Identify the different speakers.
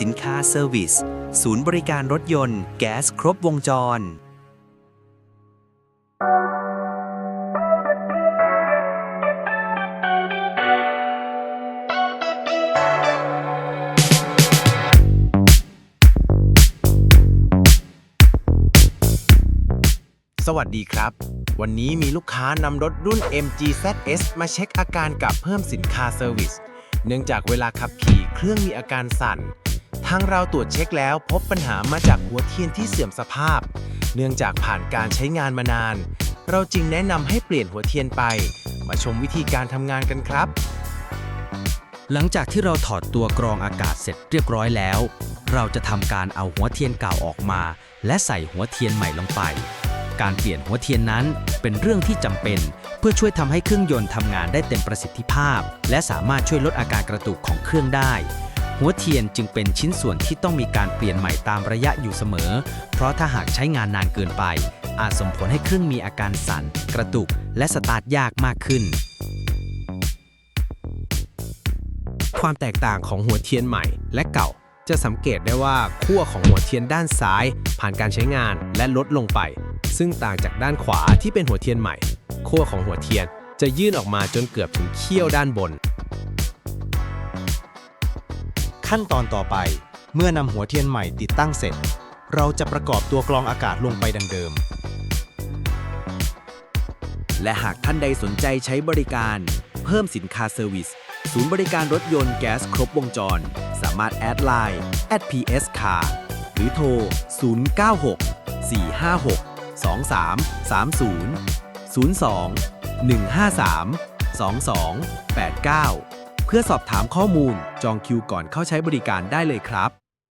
Speaker 1: สินค้าเซอร์วิส ศูนย์บริการรถยนต์ แก๊สครบวงจร
Speaker 2: สวัสดีครับ วันนี้มีลูกค้านำรถรุ่น MG ZS มาเช็คอาการกับเพิ่มสินค้าเซอร์วิสเนื่องจากเวลาขับขี่เครื่องมีอาการสั่น ทางเราตรวจเช็คแล้วพบปัญหามาจากหัวเทียนที่เสื่อมสภาพ เนื่องจากผ่านการใช้งานมานาน เราจึงแนะนำให้เปลี่ยนหัวเทียนไป มาชมวิธีการทำงานกันครับ
Speaker 3: หลังจากที่เราถอดตัวกรองอากาศเสร็จเรียบร้อยแล้ว เราจะทำการเอาหัวเทียนเก่าออกมา และใส่หัวเทียนใหม่ลงไป การเปลี่ยนหัวเทียนนั้นเป็นเรื่องที่จำเป็นเพื่อช่วยทำให้เครื่องยนต์ทำงานได้เต็มประสิทธิภาพ และสามารถช่วยลดอาการกระตุกของเครื่องได้ หัวเทียนจึงเป็นชิ้นส่วนที่ต้องมีการเปลี่ยนใหม่ตามระยะอยู่เสมอ เพราะถ้าหากใช้งานนานเกินไป อาจส่งผลให้เครื่องมีอาการสั่น กระตุก และสตาร์ทยากมากขึ้น
Speaker 2: ความแตกต่างของหัวเทียนใหม่และเก่า จะสังเกตได้ว่าขั้วของหัวเทียนด้านซ้าย ผ่านการใช้งานและลดลงไป ซึ่งต่างจากด้านขวาที่เป็นหัวเทียนใหม่ขั้วของหัวเทียนจะยื่นออกมาจนเกือบถึงเขี้ยวด้านบน
Speaker 4: ขั้นตอนต่อไป เมื่อนำหัวเทียนใหม่ติดตั้งเสร็จ เราจะประกอบตัวกรองอากาศลงไปดังเดิม
Speaker 1: และหากท่านใดสนใจใช้บริการ เพิ่มสินค้าเซอร์วิส ศูนย์บริการรถยนต์แก๊สครบวงจร สามารถแอดไลน์ @ps car หรือโทร 096 456 2330 02 153 2289 เพื่อสอบถามข้อมูลจองคิวก่อนเข้าใช้บริการได้เลยครับ